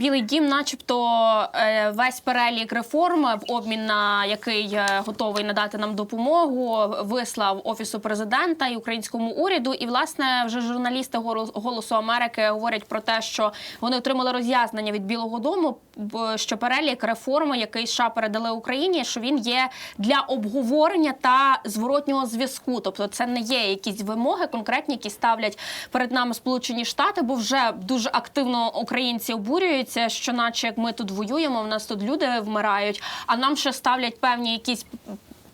Білий дім, начебто, е, весь перелік реформ, в обмін на який е, готовий надати нам допомогу, вислав офісу президента і українському уряду. І власне вже журналісти «Голос- голосу Америки говорять про те, що вони отримали роз'яснення від Білого Дому, що перелік реформ, який США передали Україні, що він є для обговорення та зворотнього зв'язку. Тобто, це не є якісь вимоги конкретні, які ставлять перед нами Сполучені Штати, бо вже дуже активно українці обурюються, що наче як ми тут воюємо, в нас тут люди вмирають, а нам ще ставлять певні якісь.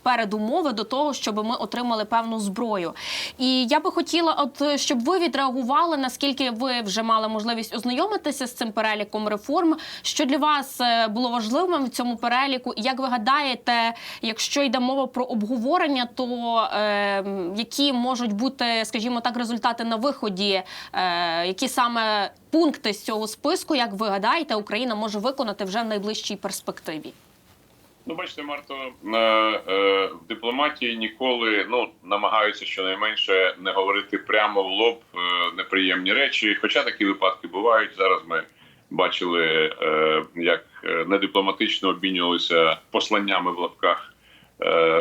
Передумови до того, щоб ми отримали певну зброю, і я би хотіла, от щоб ви відреагували, наскільки ви вже мали можливість ознайомитися з цим переліком реформ. Що для вас е, було важливим в цьому переліку? І як ви гадаєте, якщо йде мова про обговорення, то е, які можуть бути, скажімо так, результати на виході? Е, які саме пункти з цього списку, як ви гадаєте, Україна може виконати вже в найближчій перспективі? Ну, бачите, Марто, е, в дипломатії ніколи ну намагаються щонайменше не говорити прямо в лоб е, неприємні речі. Хоча такі випадки бувають. Зараз ми бачили, е, як недипломатично обмінювалися посланнями в лапках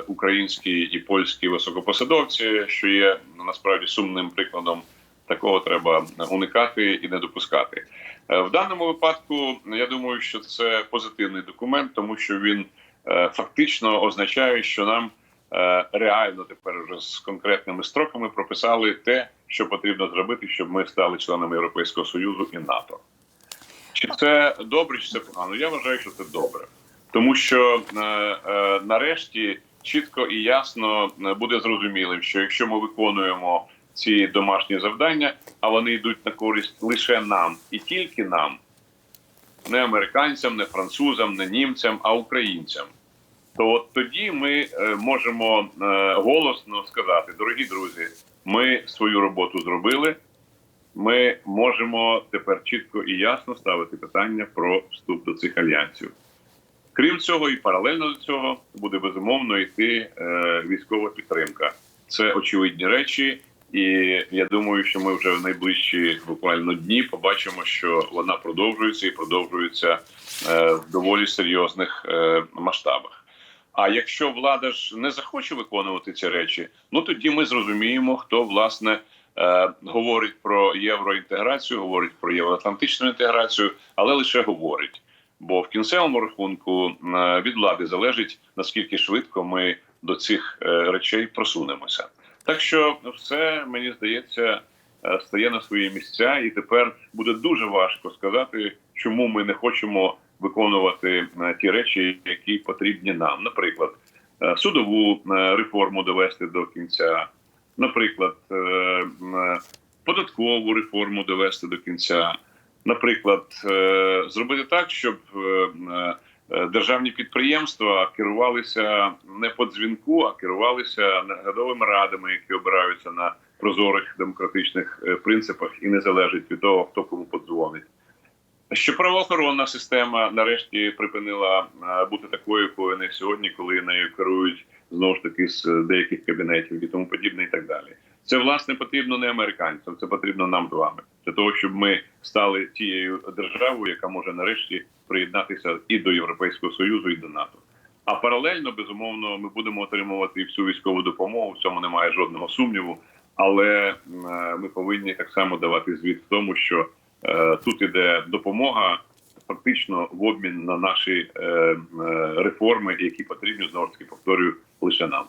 українські і польські високопосадовці, що є насправді сумним прикладом. Такого треба уникати і не допускати. В даному випадку я думаю, що це позитивний документ, тому що він фактично означає, що нам е, реально тепер вже з конкретними строками прописали те, що потрібно зробити, щоб ми стали членами Європейського союзу і НАТО. Чи це добре, чи це погано? Я вважаю, що це добре, тому що е, е, нарешті чітко і ясно е, буде зрозумілим, що якщо ми виконуємо ці домашні завдання, а вони йдуть на користь лише нам і тільки нам, не американцям, не французам, не німцям, а українцям. То от тоді ми е, можемо е, голосно сказати: дорогі друзі, ми свою роботу зробили. Ми можемо тепер чітко і ясно ставити питання про вступ до цих альянсів. Крім цього, і паралельно до цього буде безумовно йти е, військова підтримка. Це очевидні речі, і я думаю, що ми вже в найближчі буквально дні побачимо, що вона продовжується і продовжується в доволі серйозних масштабах. А якщо влада ж не захоче виконувати ці речі, ну тоді ми зрозуміємо, хто власне е, говорить про євроінтеграцію, говорить про євроатлантичну інтеграцію, але лише говорить. Бо в кінцевому рахунку е, від влади залежить наскільки швидко ми до цих е, речей просунемося. Так що все мені здається е, стає на свої місця, і тепер буде дуже важко сказати, чому ми не хочемо виконувати е, ті речі, які потрібні нам. Наприклад, е, судову е, реформу довести до кінця, наприклад, податкову реформу довести до кінця. Наприклад, зробити так, щоб державні підприємства керувалися не по дзвінку, а керувалися наглядовими радами, які обираються на прозорих демократичних принципах і не залежить від того, хто кому подзвонить. Що правоохоронна система нарешті припинила е, бути такою, якою вона сьогодні, коли нею керують знову ж таки з деяких кабінетів і тому подібне, і так далі. Це власне потрібно не американцям, це потрібно нам з вами для того, щоб ми стали тією державою, яка може нарешті приєднатися і до Європейського союзу, і до НАТО. А паралельно, безумовно, ми будемо отримувати всю військову допомогу. В цьому немає жодного сумніву. Але е, ми повинні так само давати звіт в тому, що е, тут іде допомога фактично в обмін на наші е, е, реформи, які потрібні знову таки повторюю лише нам.